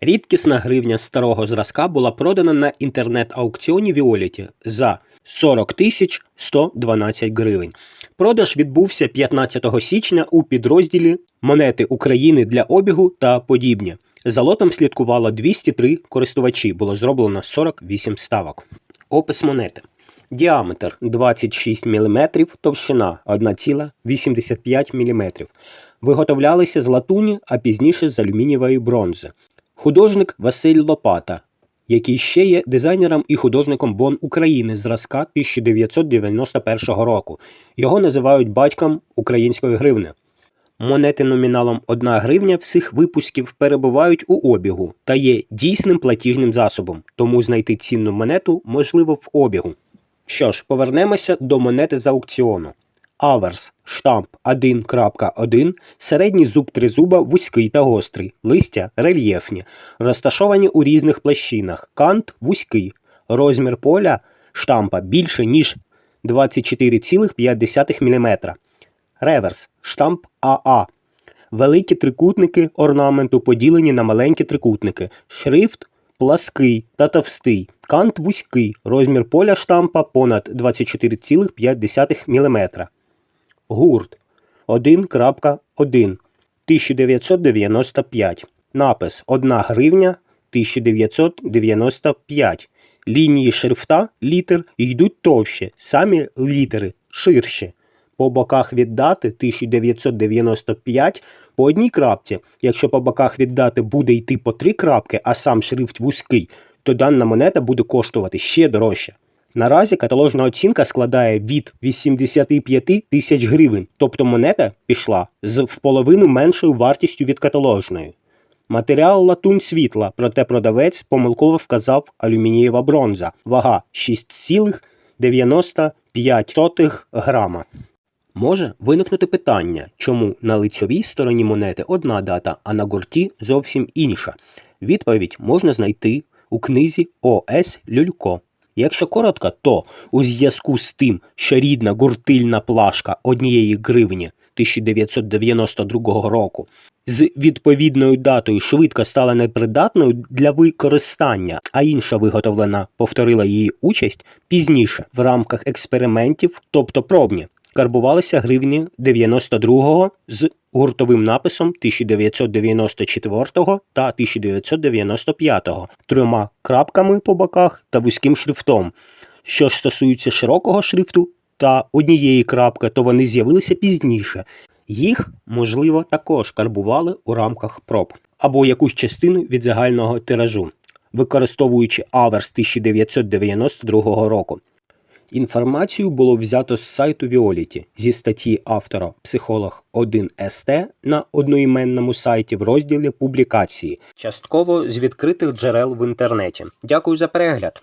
Рідкісна гривня старого зразка була продана на інтернет-аукціоні Віоліті за 40 тисяч 112 гривень. Продаж відбувся 15 січня у підрозділі Монети України для обігу та подібні. За лотом слідкувало 203 користувачі, було зроблено 48 ставок. Опис монети. Діаметр 26 мм, товщина 1,85 мм. Виготовлялися з латуні, а пізніше з алюмінієвої бронзи. Художник Василь Лопата, який ще є дизайнером і художником Бон України зразка 1991 року. Його називають батьком української гривни. Монети номіналом 1 гривня всіх випусків перебувають у обігу та є дійсним платіжним засобом, тому знайти цінну монету можливо в обігу. Що ж, повернемося до монети з аукціону. Аверс, штамп 1.1, середній зуб тризуба вузький та гострий, листя рельєфні, розташовані у різних площинах, кант вузький, розмір поля штампа більше, ніж 24,5 мм. Реверс, штамп АА. Великі трикутники орнаменту поділені на маленькі трикутники. Шрифт плаский та товстий. Кант вузький. Розмір поля штампа понад 24,5 мм. Гурт 1.1 1995. Напис 1 гривня 1995. Лінії шрифта літер йдуть товще, самі літери ширші. По боках від дати 1995 по одній крапці. Якщо по боках від дати буде йти по три крапки, а сам шрифт вузький, то дана монета буде коштувати ще дорожче. Наразі каталожна оцінка складає від 85 тисяч гривень, тобто монета пішла з в половину меншою вартістю від каталожної. Матеріал латунь світла, проте продавець помилково вказав алюмінієва бронза, вага 6,95 грама. Може виникнути питання, чому на лицьовій стороні монети одна дата, а на гурті зовсім інша. Відповідь можна знайти у книзі О.С. Люлько. Якщо коротко, то у зв'язку з тим, що рідна гуртильна плашка однієї гривні 1992 року з відповідною датою швидко стала непридатною для використання, а інша виготовлена повторила її участь пізніше в рамках експериментів, тобто пробні, карбувалися гривні 92-го з гуртовим написом 1994 та 1995, трьома крапками по боках та вузьким шрифтом. Що ж стосується широкого шрифту та однієї крапки, то вони з'явилися пізніше. Їх, можливо, також карбували у рамках проб або якусь частину від загального тиражу, використовуючи аверс 1992 року. Інформацію було взято з сайту Віоліті зі статті автора Психолог 1 СТ на одноіменному сайті в розділі публікації, частково з відкритих джерел в інтернеті. Дякую за перегляд.